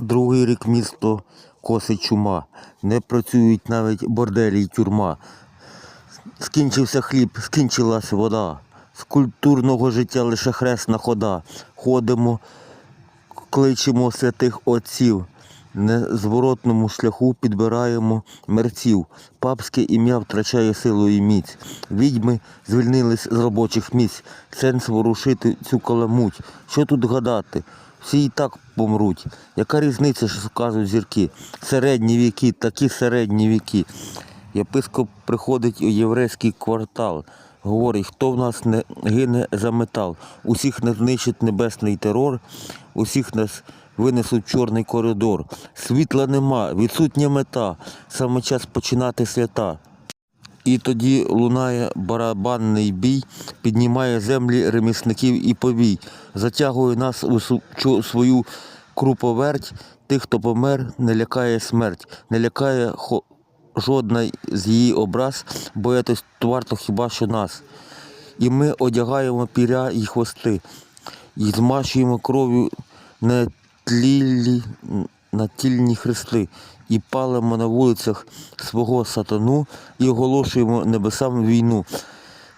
Другий рік місто косить чума. Не працюють навіть борделі й тюрма. Скінчився хліб, скінчилась вода. З культурного життя лише хресна хода. Ходимо, кличемо святих отців. Незворотному шляху підбираємо мерців. Папське ім'я втрачає силу і міць. Відьми звільнились з робочих місць. Сенс ворушити цю каламуть. Що тут гадати? Всі і так помруть. Яка різниця, що скажуть зірки? Середні віки, такі середні віки. Єпископ приходить у єврейський квартал. Говорить, хто в нас не гине за метал. Усіх нас знищить небесний терор, усіх нас винесуть чорний коридор. Світла нема, відсутня мета. Саме час починати свята. І тоді лунає барабанний бій, піднімає землі ремісників і повій, затягує нас у свою круповерть. Тих, хто помер, не лякає смерть, не лякає хо- жодна з її образ, боятись варто хіба що нас. І ми одягаємо піря і хвости, і змащуємо кров'ю на тлілі, на тільні хрести, і палимо на вулицях свого сатану, і оголошуємо небесам війну,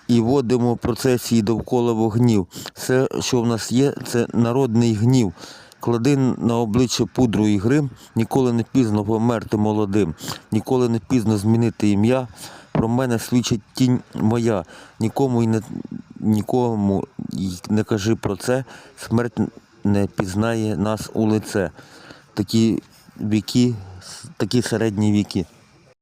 і водимо процесії довкола вогнів. Все, що в нас є, це народний гнів. Клади на обличчя пудру і грим, ніколи не пізно померти молодим, ніколи не пізно змінити ім'я. Про мене свідчить тінь моя. Нікому й не нікому й не кажи про це. Смерть не пізнає нас у лице. Такі віки, такі середні віки.